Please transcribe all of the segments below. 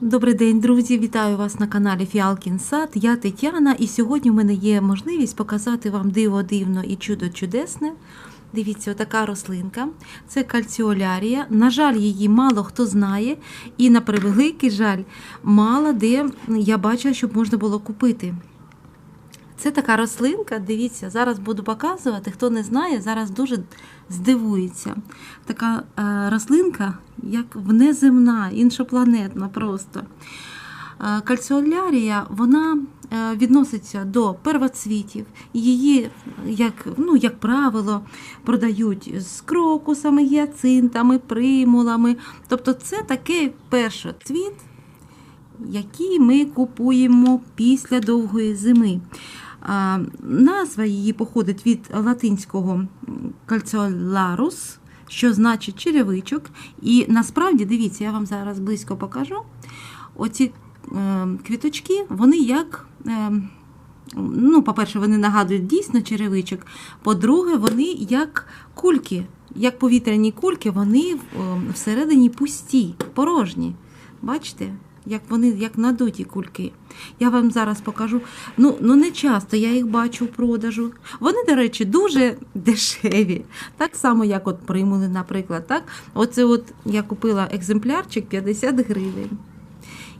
Добрий день, друзі! Вітаю вас на каналі Фіалкін Сад. Я Тетяна, і сьогодні в мене є можливість показати вам диво дивно і чудо чудесне. Дивіться, така рослинка. Це кальціолярія. На жаль, її мало хто знає, і на превеликий жаль, мало де я бачила, щоб можна було купити. Це така рослинка, дивіться, зараз буду показувати. Хто не знає, зараз дуже здивується. Така е, рослинка, як внеземна, іншопланетна просто. Е, Кальціолярія, вона е, відноситься до первоцвітів. Її, як, ну, як правило, продають з крокусами, гіацинтами, примулами. Тобто це такий першоцвіт, який ми купуємо після довгої зими. Назва її походить від латинського кальціоларус, що значить черевичок. І насправді, дивіться, я вам зараз близько покажу. Оці е, квіточки, вони як. Е, Ну, по-перше, вони нагадують дійсно черевичок. По-друге, вони як кульки, як повітряні кульки, вони е, всередині пусті, порожні. Бачите? Як вони як надуті кульки. Я вам зараз покажу. Ну, ну не часто я їх бачу в продажу. Вони, до речі, дуже дешеві. Так само, як от примули, наприклад. Так? Оце от я купила екземплярчик 50 гривень.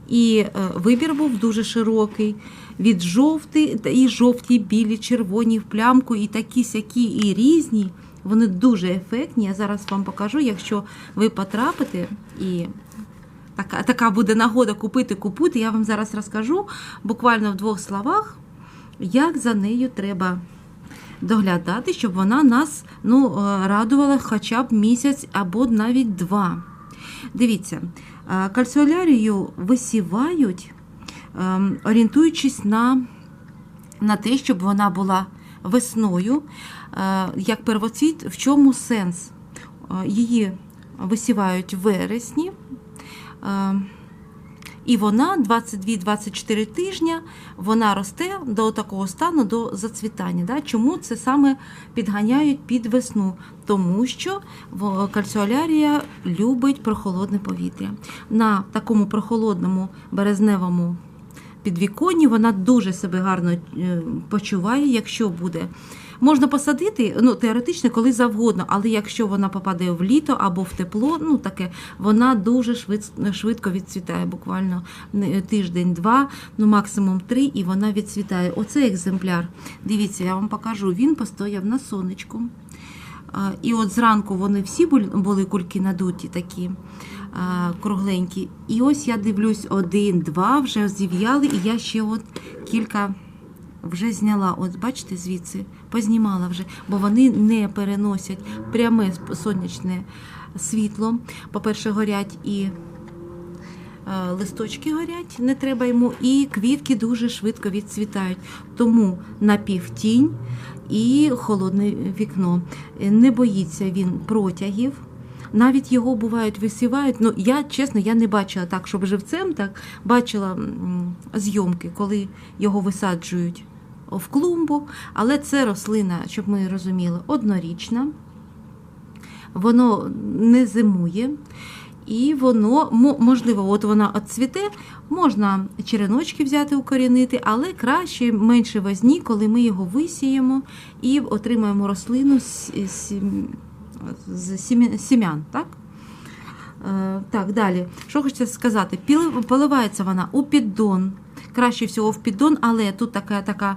І е, вибір був дуже широкий. Від жовтий, і жовті, білі, червоні в плямку, і такі сякі, і різні. Вони дуже ефектні. Я зараз вам покажу, якщо ви потрапите і така, така буде нагода купити, купити. Я вам зараз розкажу буквально в двох словах, як за нею треба доглядати, щоб вона нас ну, е, радувала хоча б місяць або навіть два. Дивіться, е, кальціолярію висівають, ем, орієнтуючись на, на те, щоб вона була весною, е, як первоцвіт, в чому сенс? Її висівають в вересні. І вона 22-24 тижня вона росте до такого стану до зацвітання. Да? Чому це саме підганяють під весну? Тому що кальціолярія любить прохолодне повітря. На такому прохолодному березневому підвіконні вона дуже себе гарно е, почуває, якщо буде. Можна посадити ну, теоретично коли завгодно, але якщо вона попаде в літо або в тепло, ну таке, вона дуже швид- швидко відцвітає, буквально тиждень-два, ну максимум три, і вона відцвітає. Оцей екземпляр. Дивіться, я вам покажу. Він постояв на сонечку. І от зранку вони всі були кульки надуті такі кругленькі. І ось я дивлюсь, один, два вже зів'яли, і я ще от кілька вже зняла. От бачите, звідси познімала вже, бо вони не переносять пряме сонячне світло. По-перше, горять і е, листочки горять, не треба йому, і квітки дуже швидко відцвітають. Тому напівтінь і холодне вікно. Не боїться він протягів. Навіть його бувають висівають. Ну я чесно, я не бачила так, щоб живцем так бачила зйомки, коли його висаджують в клумбу. Але це рослина, щоб ми розуміли, однорічна. Воно не зимує. І воно, можливо, от вона отцвіте, можна череночки взяти, укорінити, але краще менше возні, коли ми його висіємо і отримаємо рослину з, з, з сім'ян. Так? Е, так, далі. Що хочеться сказати? Поливається вона у піддон. Краще всього в піддон, але тут така, така,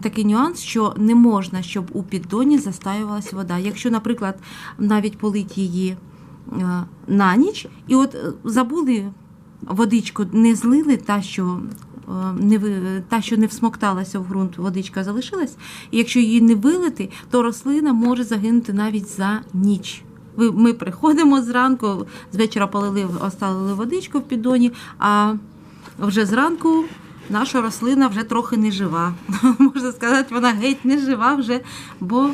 такий нюанс, що не можна, щоб у піддоні застаювалася вода. Якщо, наприклад, навіть полить її е, на ніч, і от е, забули водичку, не злили та, що. е, Не та, що не всмокталася в ґрунт, водичка залишилась. І якщо її не вилити, то рослина може загинути навіть за ніч. Ми приходимо зранку, з вечора полили, оставили водичку в піддоні, а вже зранку наша рослина вже трохи не жива. Можна сказати, вона геть не жива вже, бо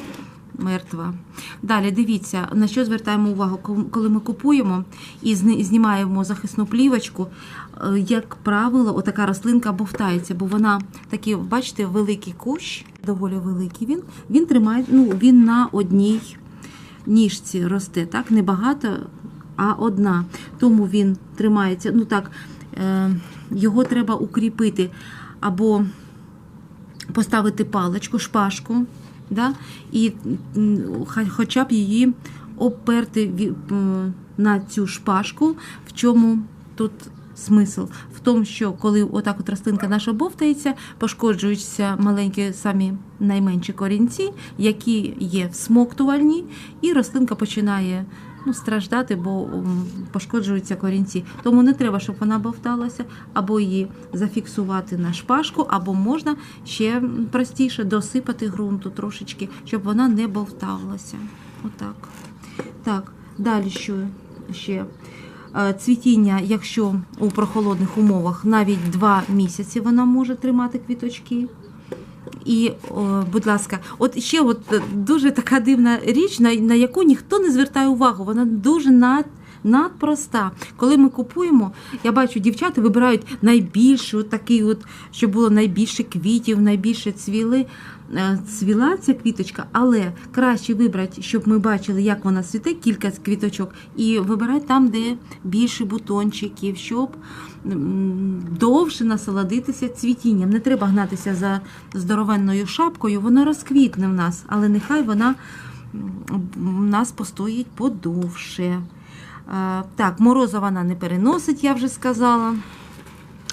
мертва. Далі дивіться, на що звертаємо увагу, коли ми купуємо і знімаємо захисну плівочку. е, Як правило, отака рослинка бовтається, бо вона такий, бачите, великий кущ, доволі великий він. Він тримає, ну він на одній ніжці росте, так? Небагато, а одна. Тому він тримається, ну так, е, його треба укріпити або поставити паличку, шпажку, да? і хоча б її оперти на цю шпажку, в чому тут смисл? В тому, що коли отак от рослинка наша бовтається, пошкоджуються маленькі самі найменші корінці, які є всмоктувальні, і рослинка починає ну, страждати, бо пошкоджуються корінці. Тому не треба, щоб вона бовталася, або її зафіксувати на шпажку, або можна ще простіше досипати ґрунту трошечки, щоб вона не бовталася. Отак. Так, далі що ще? Е, Цвітіння, якщо у прохолодних умовах навіть два місяці вона може тримати квіточки. І, о, будь ласка, от ще от е, дуже така дивна річ, на, на яку ніхто не звертає увагу. Вона дуже над, надпроста. Коли ми купуємо, я бачу, дівчата вибирають найбільшу, такий от, щоб було найбільше квітів, найбільше цвіли. е, Цвіла ця квіточка, але краще вибрати, щоб ми бачили, як вона цвіте, кілька квіточок, і вибирати там, де більше бутончиків, щоб довше насолодитися цвітінням. Не треба гнатися за здоровенною шапкою, вона розквітне в нас, але нехай вона в нас постоїть подовше. Так, мороза вона не переносить, я вже сказала.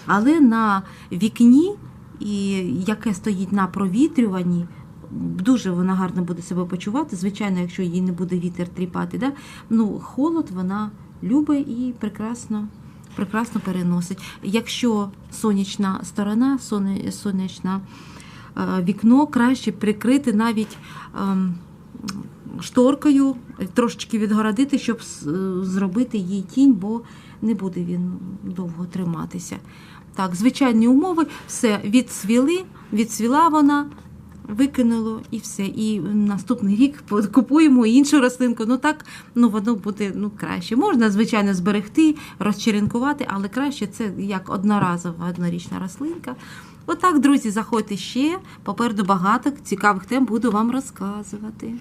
Але на вікні, яке стоїть на провітрюванні, дуже вона гарно буде себе почувати. Звичайно, якщо їй не буде вітер тріпати. Да? Ну, холод вона любить і прекрасно, прекрасно переносить. Якщо сонячна сторона, соне- сонячна е, вікно краще прикрити навіть. Шторкою трошечки відгородити, щоб зробити їй тінь, бо не буде він довго триматися. Так, звичайні умови, все відсвіли, відсвіла вона, викинуло і все. І наступний рік купуємо іншу рослинку. Ну так ну воно буде ну, краще. Можна, звичайно, зберегти, розчеренкувати, але краще це як одноразова однорічна рослинка. Отак, друзі, заходьте ще. Попереду багато цікавих тем буду вам розказувати.